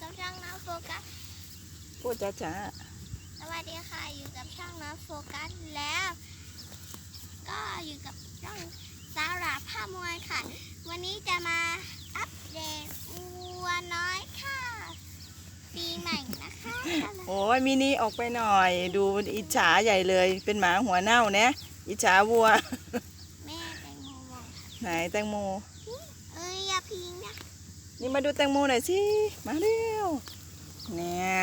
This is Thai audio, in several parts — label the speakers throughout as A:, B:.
A: กับช่องน้ำโฟกัส
B: พูดจ้าจ้า
A: สวัสดีค่ะ อยู่กับช่องน้ำโฟกัสแล้ว ก็อยู่กับช่องสาราผ้ามวยค่ะ วันนี้จะมาอัปเดตวัวน้อยค่ะ ปีใหม่นะคะ
B: โอ้ยมินิออกไปหน่อย ดูอิจฉาใหญ่เลย เป็นหมาหัวเน่าเนี่ยอิจฉาวัว
A: แม่แตงโมบอก
B: ไหนแตงโม
A: นี่
B: มาดูแตงโมหน่อยสิ มาเร็ว เนี่ย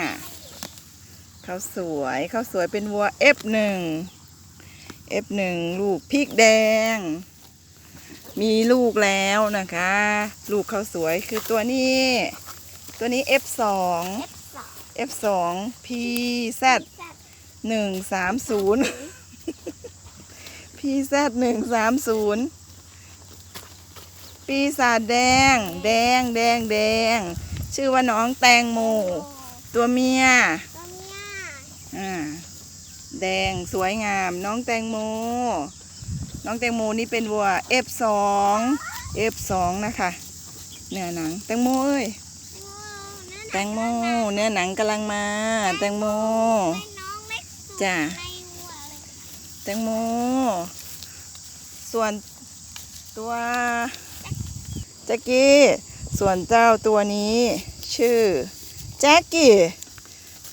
B: เขาสวยเขาสวยเป็นวัว F1 F1 ลูกพริกแดง มีลูกแล้วนะคะ ลูกเขาสวยคือตัวนี้ ตัวนี้ F2 F2 PZ 130 PZ 130 ปีศาจแดง แดงแดงแดง ชื่อว่าน้องแตงโม ตัวเมีย
A: ตัวเมีย
B: อ่าแดงสวยงาม น้องแตงโม น้องแตงโมนี่เป็นวัว F2 F2 นะคะเนื้อหนัง แตงโมเอ้ยแตงโมเนื้อหนังกำลังมา แตงโม
A: ให้น้องเล็กสุด
B: จ้ะ
A: ในวัวเลย
B: แตงโม ส่วนตัว แจ็กกี้ ส่วนเจ้าตัวนี้ ชื่อแจ็กกี้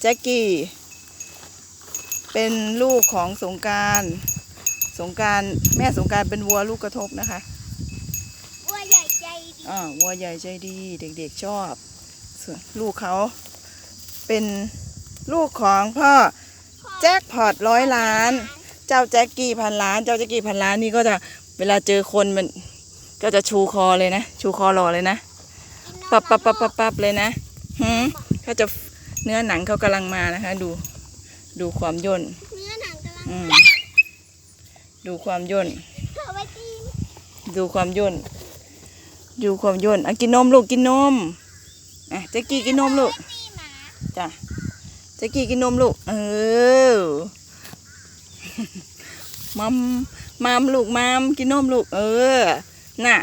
B: แจ็กกี้ เป็นลูกของสงกรารสงกรารแม่สงกรารเป็นวัวลูกกระทบนะคะ
A: วัวใหญ่ใจดี
B: อ่าวัวใหญ่ใจดีเด็กๆชอบส่วนลูกเขาเป็นลูกของพ่อแจ็คพอตร้อยล้าน เจ้าแจ็คกี้พันล้าน เจ้าแจ็คกี้พันล้านนี่ก็จะเวลาเจอคนมัน ก็จะชูคอเลยนะ ชูคอรอเลยนะ ปับปับปับปับปับเลยนะหืมเขาจะเนื้อหนังเขากำลังมานะคะ ดู ดูความย่น
A: เนื้อหนังกำลัง
B: อืมดูความย่น
A: เอาไว้ตีน
B: ดูความย่น ดูความย่นอะกินนมลูกกินนมอะแจ็กกี้กินนมลูก
A: ตีหมา
B: จ้ะแจ็กกี้กินนมลูก เออ มัม มัมลูกมัมกินนมลูก เออ น่ะ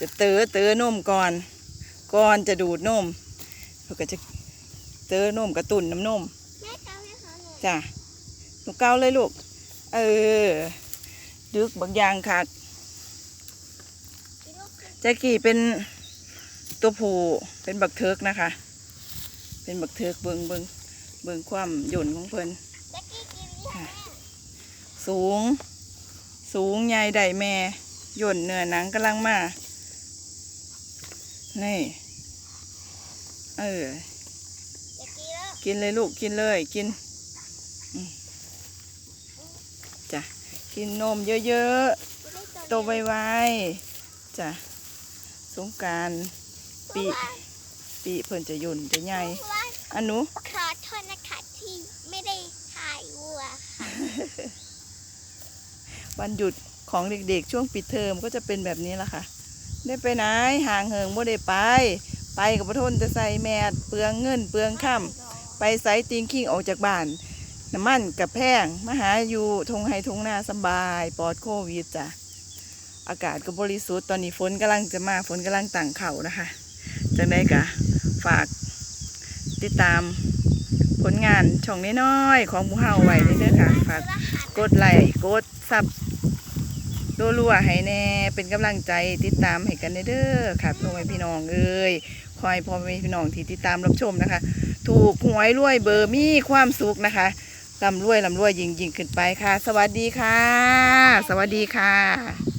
B: จะเตอเตอนมก่อน ก่อนจะดูดนมเราก็จะเตอนมกระตุ่นน้ำนม
A: แม่เจ้าให้เขาหน่อย
B: จ้ะหนูเกาเลยลูก เออ ดึกบางอย่างค่ะ
A: กินลูกกิน
B: แจ็กกี้เป็นตัวผู้เป็นบักเทิกนะคะ เป็นบักเทิกเบิงเบิงเบิงความหยุ่นของเพิ่น
A: แจ็กกี้กินหรือยังแม่
B: สูง สูงใหญ่ได้แม่ห ย่นเนื้อหนังกำลังมา นี่ เออ
A: แจ็กกี้แล้ว
B: กินเลยลูกกินเลยกินอืมจ้ะ กินนมเยอะ
A: กินได้
B: ๆโตไวๆจ้ะ สงกรารปี ปีเพิ่นจะหยุ่นจะใหญ่
A: ว่า
B: อันหนู
A: ขอโทษนะคะที่ไม่ได้ถ่ายวัวค่ะ
B: วันหยุด ของเด็กๆ ช่วงปิดเทอมก็จะเป็นแบบนี้แหละค่ะ ได้ไปไหนห่างเหิงบ่ได้ไป ไปกับพระทนจะใส่แมสเปลืองเงินเปลืองค่ำไปไซต์ติงคิงออกจากบ้านน้ำมันกับแพงมาหาอยู่ทงไฮทงนาสบายปลอดโควิดจ้ะอากาศก็บริสุทธิ์ตอนนี้ฝนกำลังจะมาฝนกำลังต่างเข่านะคะจังได้กะฝากติดตามผลงานช่องน้อยๆของหมูเฮาไว้เด้อค่ะฝากกดไลค์กดซับ รัวๆให้แน่เป็นกำลังใจติดตามให้กันเด้อค่ะพ่อแม่พี่น้องเอ้ยคอยพ่อแม่พี่น้องที่ติดตามรับชมนะคะ ถูกหวยรวยเบอร์มีความสุขนะคะลำรวยลำรวยยิ่งยิ่งขึ้นไปค่ะ สวัสดีค่ะ สวัสดีค่ะ